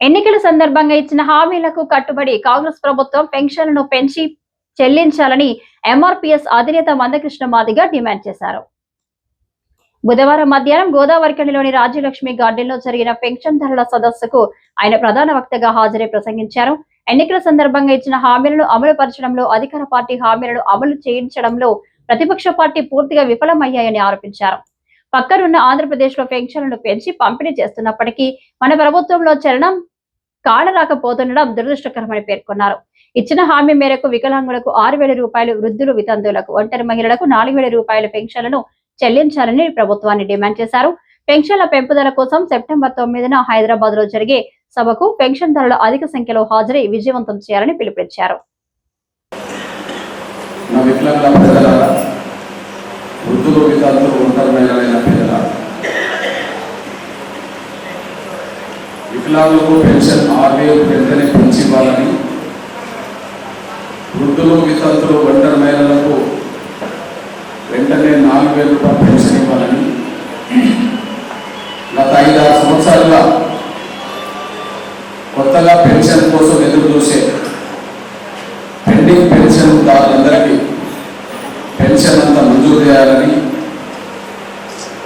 ఎన్నికల సందర్భంగా ఇచ్చిన హామీలకు కట్టుబడి కాంగ్రెస్ ప్రభుత్వం పెన్షన్లను పెంచి చెల్లించాలని ఎంఆర్పీఎస్ అధినేత మందకృష్ణ మాదిగ డిమాండ్ చేశారు. బుధవారం మధ్యాహ్నం గోదావరికనిలోని రాజ్యలక్ష్మి గార్డెన్లో జరిగిన ధరల సదస్సుకు ఆయన ప్రధాన వక్తగా హాజరై ప్రసంగించారు. ఎన్నికల సందర్భంగా ఇచ్చిన హామీలను అమలు పరచడంలో అధికార పార్టీ హామీలను అమలు చేయించడంలో ప్రతిపక్ష పార్టీ పూర్తిగా విఫలమయ్యాయని ఆరోపించారు. పక్కనున్న ఆంధ్రప్రదేశ్లో పెన్షన్లను పెంచి పంపిణీ చేస్తున్నప్పటికీ మన ప్రభుత్వంలో చరణం కానరాకపోతుండడం దురదృష్టకరమని పేర్కొన్నారు. ఇచ్చిన హామీ మేరకు వికలాంగులకు ఆరు వేల రూపాయలు వృద్ధులు వితంతువులకు ఒంటరి మహిళలకు నాలుగు వేల రూపాయల పెన్షన్లను చెల్లించాలని ప్రభుత్వాన్ని డిమాండ్ చేశారు. పెన్షన్ల పెంపుదల కోసం సెప్టెంబర్ తొమ్మిదిన హైదరాబాద్లో జరిగే సభకు పెన్షన్దారులు అధిక సంఖ్యలో హాజరై విజయవంతం చేయాలని పిలుపునిచ్చారు. వృద్ధులు వితంతులు ఒంటరి మహిళలైన ప్రజల వికలాంగులకు పెన్షన్ ఆర్బీఐ వెంటనే పెంచి ఇవ్వాలని వృద్ధులు వితంతులు ఒంటరి మహిళలకు వెంటనే నాలుగు వేల రూపాయల పెన్షన్ ఇవ్వాలని గత ఐదారు సంవత్సరాలుగా కొత్తగా పెన్షన్ కోసం ఎదురు చూసే పెండింగ్ పెన్షన్ దారులందరికీ పెన్షన్ అంతా మంజూరు చేయాలని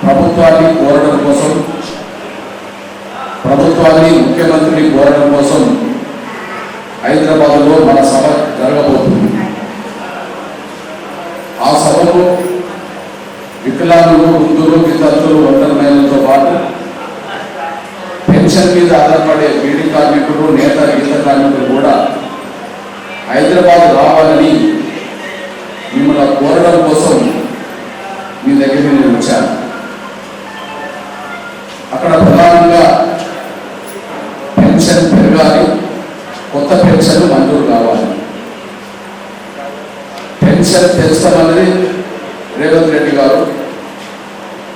ప్రభుత్వాన్ని కోరడం కోసం ప్రభుత్వాన్ని ముఖ్యమంత్రిని కోరడం కోసం హైదరాబాద్లో మన సభ జరగబోతుంది. ఆ సభలో వికలాంగులు వృద్ధులు విద్యార్థులు ఒంటరి మహిళలతో పాటు పెన్షన్ మీద ఆధారపడే బీడీ కార్మికులు నేత గీత కార్మికులు కూడా హైదరాబాద్ రావాలని మిమ్మల్ని కోరడం కోసం మీ దగ్గర నేను వచ్చాను. అక్కడ ప్రధానంగా పెన్షన్ పెరగాలి కొత్త పెన్షన్ మంజూరు కావాలి. పెన్షన్ తెలుస్తామని రేవంత్ రెడ్డి గారు.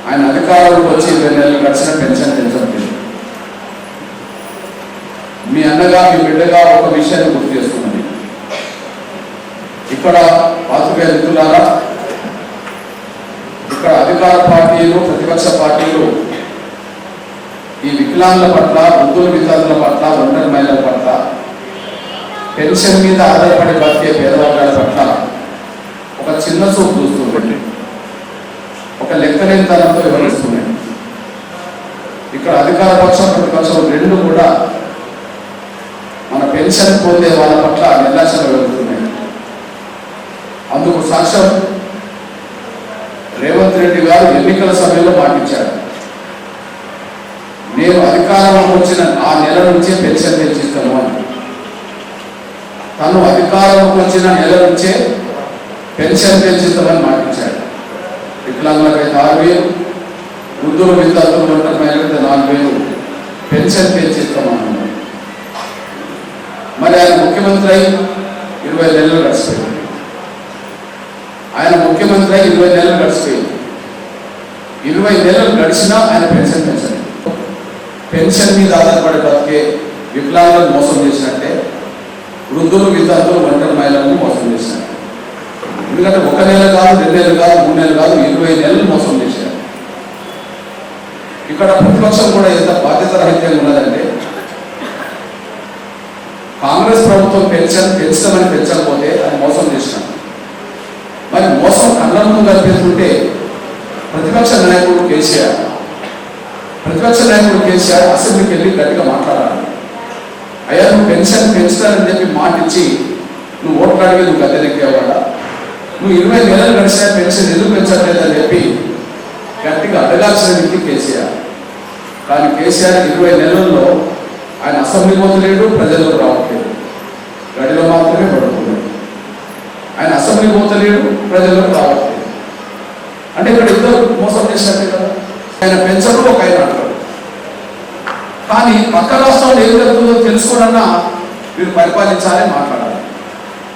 ఆయన అధికారంలోకి వచ్చి ఇరవై నెలలు గడిచిన పెన్షన్ పెంచట్లేదు మీ అన్నగా మీ బిడ్డగా ఒక విషయాన్ని గుర్తు చేస్తున్నది ఇక్కడ పాత్రికేయ మిత్రులారా ఇక్కడ అధికార పార్టీలు ప్రతిపక్ష పార్టీలు ఈ వికలాంగుల పట్ల వృద్ధుల వికలాంగుల పట్ల ఒంటరి మహిళల పట్ల పెన్షన్ మీద ఆధారపడి బతికే పేదవర్గాల పట్ల ఒక చిన్న చూపు చూస్తుంది ఒక లెక్కలేనితనంతో వివరిస్తున్నాయి ఇక్కడ అధికార పక్షం ప్రతిపక్షం రెండు కూడా మన పెన్షన్ పొందే వాళ్ళ పట్ల నిర్లక్ష్యం వెళ్తున్నాయి అందుకు సాక్ష్యం రేవంత్ రెడ్డి గారు ఎన్నికల సమయంలో పాటించారు నేను అధికారంలోకి వచ్చిన ఆ నెల నుంచే పెన్షన్ తెచ్చిస్తాను తను అధికారంలోకి వచ్చిన నెల నుంచే పెన్షన్ పెంచుతామని మాటించాడు వికలాంగులకైతే ఆరు వేలు వృద్ధులు విద్యార్థులు ఒంటరి నాలుగు వేలు పెన్షన్ పెంచిస్తామన్నాడు మరి ఆయన ముఖ్యమంత్రి అయి ఇరవై నెలలు గడిచిపోయింది ఆయన ముఖ్యమంత్రి అయి ఇరవై నెలలు గడిచిపోయింది ఇరవై నెలలు గడిచినా ఆయన పెన్షన్ పెంచలేదు. పెన్షన్ మీద ఆధారపడి బతికే వికలాంగులను మోసం చేసినట్టే వృద్ధులు విద్యార్థులు ఒంటరి మహిళలను మోసం చేశారు. ఎందుకంటే ఒక నెల కాదు రెండు నెలలు కాదు మూడు నెలలు కాదు ఇరవై నెలలు మోసం చేశారు. ఇక్కడ ప్రతిపక్షం కూడా ఎంత బాధ్యత రహిత్యంగా ఉన్నదంటే కాంగ్రెస్ ప్రభుత్వం పెన్షన్ పెంచమని పెంచకపోతే అది మోసం చేసినాం మరి మోసం కళ్ళ ముందు కనిపిస్తుంటే ప్రతిపక్ష నాయకుడు కేసీఆర్. ప్రతిపక్ష నాయకుడు కేసీఆర్ అసెంబ్లీకి వెళ్ళి గట్టిగా మాట్లాడాలి. అయ్యా నువ్వు పెన్షన్ పెంచుతానని చెప్పి మాట ఇచ్చి నువ్వు ఓట్లు అడిగి నువ్వు గద్దెనెక్కేవాడ నువ్వు ఇరవై నెలలు గడిచినా పెన్షన్ ఎందుకు పెంచట్లేదని చెప్పి గట్టిగా అడగాల్సిన వ్యక్తి కేసీఆర్. కానీ కేసీఆర్ ఇరవై నెలల్లో ఆయన అసెంబ్లీ పోతలేడు ప్రజలకు రావట్లేదు. గడిలో మాత్రమే పడుతున్నాడు ఆయన అసెంబ్లీ పోతలేడు ప్రజలకు రావట్లేదు. అంటే ఇక్కడ ఇద్దరు మోసం చేసినట్టే కదా. ఆయన పెంచడు ఒక ఆయన కానీ పక్క రాష్ట్రంలో ఏం జరుగుతుందో తెలుసుకోవడన్నా మీరు పరిపాలించాలి మాట్లాడాలి.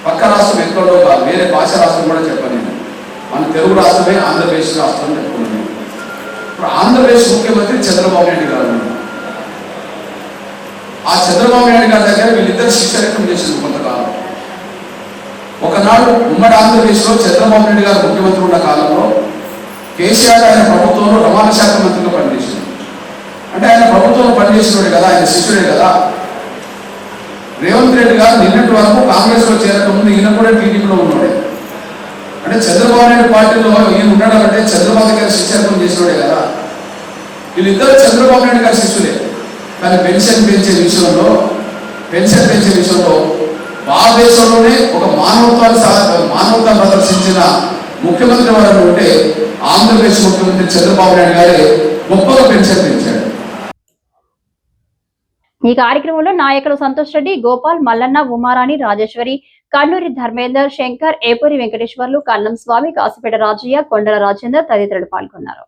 పక్క రాష్ట్రం ఎక్కడో కాదు వేరే భాష రాష్ట్రం కూడా చెప్పను నేను మన తెలుగు రాష్ట్రమే ఆంధ్రప్రదేశ్ రాష్ట్రం చెప్పుకున్నాను ఇప్పుడు ఆంధ్రప్రదేశ్ ముఖ్యమంత్రి చంద్రబాబు నాయుడు గారు. ఆ చంద్రబాబు నాయుడు గారి దగ్గర వీళ్ళిద్దరు శిక్షణ చేసింది కొంతకాలం. ఒకనాడు ఉమ్మడి ఆంధ్రప్రదేశ్లో చంద్రబాబు నాయుడు గారు ముఖ్యమంత్రి ఉన్న కాలంలో కేసీఆర్ ఆయన ప్రభుత్వంలో రవాణా శాఖ మంత్రిగా పడింది అంటే ఆయన ప్రభుత్వంలో పనిచేస్తున్నాడు కదా ఆయన శిష్యుడే కదా. రేవంత్ రెడ్డి గారు నిన్నటి వరకు కాంగ్రెస్లో చేరకముందు ఈయన కూడా టీడీపీలో ఉన్నాడే అంటే చంద్రబాబు నాయుడు పార్టీలో ఈయన ఉన్నాడు అంటే చంద్రబాబు గారి శిష్యత్వం చేసినాడే కదా. వీళ్ళిద్దరు చంద్రబాబు నాయుడు గారి శిష్యులే. కానీ పెన్షన్ పెంచే విషయంలో పెన్షన్ పెంచే విషయంలో భారతదేశంలోనే ఒక మానవత్వాన్ని సా- మానవత్వం ప్రదర్శించిన ముఖ్యమంత్రి వారు ఉంటే ఆంధ్రప్రదేశ్ ముఖ్యమంత్రి చంద్రబాబు నాయుడు గారే గొప్పగా పెన్షన్ పెంచాడు. ఈ కార్యక్రమంలో నాయకులు సంతోష్ రెడ్డి గోపాల్ మల్లన్న ఉమారాణి రాజేశ్వరి కన్నూరి ధర్మేందర్ శంకర్ ఏపూరి వెంకటేశ్వర్లు కన్నం స్వామి కాసిపేట రాజయ్య కొండల రాజేందర్ తదితరులు పాల్గొన్నారు.